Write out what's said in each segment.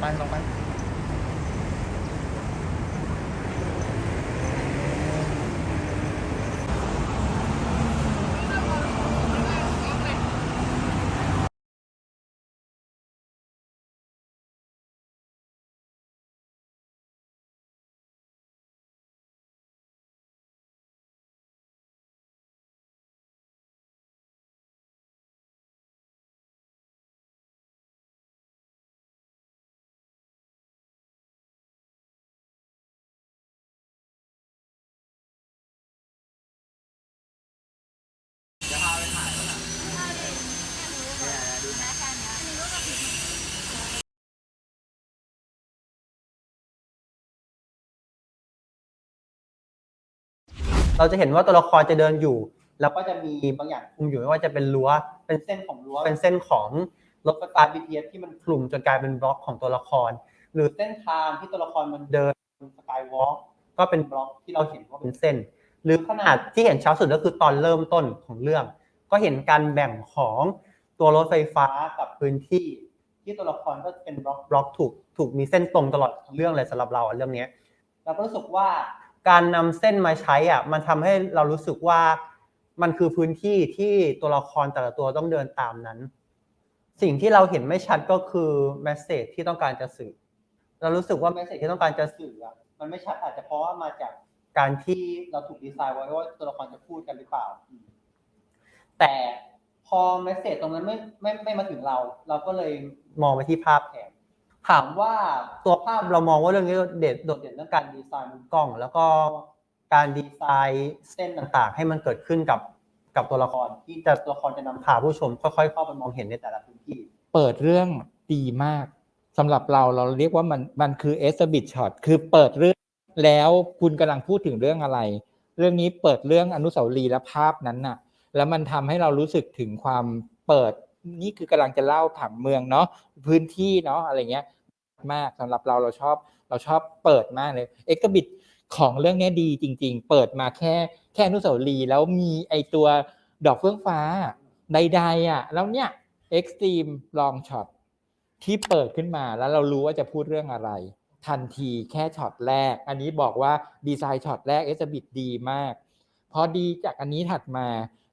ไปลงไป เราจะเห็นว่าตัวละครจะเดินอยู่ แล้วก็จะมีบางอย่างคลุมอยู่ไม่ว่าจะเป็นรั้วเป็นเส้นของรั้วเป็นเส้นของรถไฟฟ้า BTS ที่มันคลุมจนกลายเป็นบล็อกของตัวละคร หรือเส้นทางที่ตัวละครมันเดินสกายวอล์กก็เป็นบล็อกที่เราเห็นว่าเป็นเส้น หรือขนาดที่เห็นเช้าสุดก็คือตอนเริ่มต้นของเรื่อง ก็เห็นการแบ่งของตัวรถไฟฟ้ากับพื้นที่ ที่ตัวละครก็เป็นบล็อกบล็อกถูกถูกมีเส้นตรงตลอดทั้งเรื่องเลยสำหรับเราอะเรื่องเนี้ยเราก็รู้สึกว่า การนำเส้นมาใช้อะมันทำให้เรารู้สึกว่ามันคือพื้นที่ที่ตัวละครแต่ละตัวต้องเดินตามนั้น สิ่งที่เราเห็นไม่ชัดก็คือแมสเซจที่ต้องการจะสื่อ เรารู้สึกว่าแมสเซจที่ต้องการจะสื่ออะมันไม่ชัดอาจจะเพราะว่ามาจากการที่เราถูกดีไซน์ไว้ว่าตัวละครจะพูดกันหรือเปล่า แต่พอแมสเซจตรงนั้นไม่ไม่ไม่มาถึงเรา เราก็เลยมองไปที่ภาพแทน ถามว่าตัวภาพเรามองว่าเรื่องนี้เด่นโดดเด่นเรื่องการดีไซน์มุมกล้อง แล้วก็การดีไซน์เส้นต่างๆ ให้มันเกิดขึ้นกับกับตัวละครที่จะตัวละครจะนำพาผู้ชม ค่อยๆ เข้าไปมองเห็นในแต่ละพื้นที่ เปิดเรื่องดีมากสำหรับเราเราเรียกว่ามันมันคือเอสบิทช็อตคือเปิดเรื่องแล้วคุณกำลังพูดถึงเรื่องอะไร เรื่องนี้เปิดเรื่องอนุสาวรีย์และภาพนั้นน่ะ แล้วมันทำให้เรารู้สึกถึงความเปิด นี่คือกำลังจะเล่าผังเมืองเนาะพื้นที่เนาะอะไรเงี้ยมากสำหรับเราเราชอบเราชอบเปิดมากเลยเอ็กซ์บิทของเรื่องนี้ดีจริง ๆ เปิดมาแค่แค่นุสาวรีแล้วมีไอตัวดอกเฟื่องฟ้าใดๆอะแล้วเนี่ยเอ็กซ์ตรีมลองช็อตที่เปิดขึ้นมาแล้วเรารู้ว่าจะพูดเรื่องอะไร ทันทีแค่ช็อตแรก อันนี้บอกว่าดีไซน์ช็อตแรกเอ็กซ์บิทดีมาก พอดีจากอันนี้ถัดมา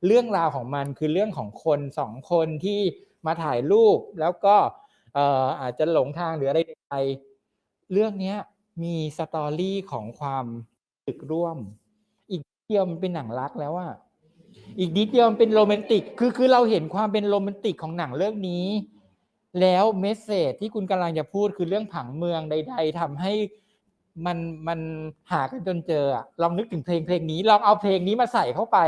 เรื่องราวของมันคือเรื่องของคนสองคนที่มาถ่ายรูปแล้วก็อาจจะหลงทางหรืออะไรใดเรื่องนี้มีสตอรี่ของความตึกร่วม อีกดเดียวมันเป็นหนังรักแล้วอะอีกนิดเดียวมันเป็นโรแมนติก คือคือเราเห็นความเป็นโรแมนติกของหนังเรื่องนี้ แล้วเมสเซจที่คุณกำลังจะพูดคือเรื่องผังเมืองใด ๆทำให้มันมันหากันจนเจออะลองนึกถึงเพลงเพลงนี้ ลองเอาเพลงนี้มาใส่เข้าไป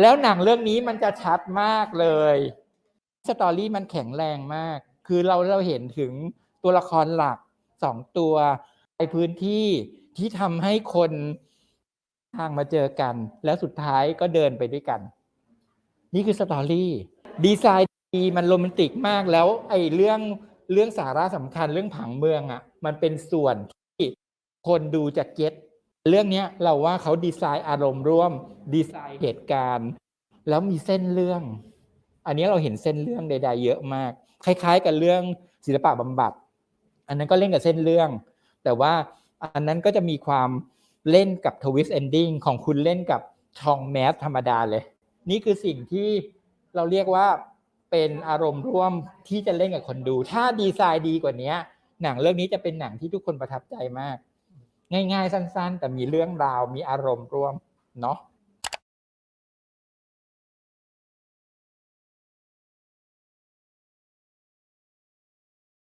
แล้วหนังเรื่องนี้มันจะชัดมากเลยสตอรี่มันแข็งแรงมาก คือเราเราเห็นถึงตัวละครหลักสองตัวในพื้นที่ที่ทำให้คนทางมาเจอกัน แล้วสุดท้ายก็เดินไปด้วยกัน นี่คือสตอรี่ดีไซน์ดีมันโรแมนติกมากแล้ว ไอ้เรื่องเรื่องสาระสำคัญเรื่องผังเมืองอะ มันเป็นส่วนที่คนดูจะเก็ต เรื่องนี้เราว่าเขาดีไซน์อารมณ์ร่วม ดีไซน์เหตุการณ์ แล้วมีเส้นเรื่อง อันนี้เราเห็นเส้นเรื่องใด ๆ เยอะมาก คล้ายๆ กับเรื่องศิลปะบำบัด อันนั้นก็เล่นกับเส้นเรื่อง แต่ว่าอันนั้นก็จะมีความเล่นกับทวิสต์เอนดิ้งของคุณเล่นกับช่องแมสธรรมดาเลย นี่คือสิ่งที่เราเรียกว่าเป็นอารมณ์ร่วมที่จะเล่นกับคนดู ถ้าดีไซน์ดีกว่านี้หนังเรื่องนี้จะเป็นหนังที่ทุกคนประทับใจมาก ง่าย ๆ สั้น ๆ แต่มีเรื่องราวมีอารมณ์ร่วมเนาะ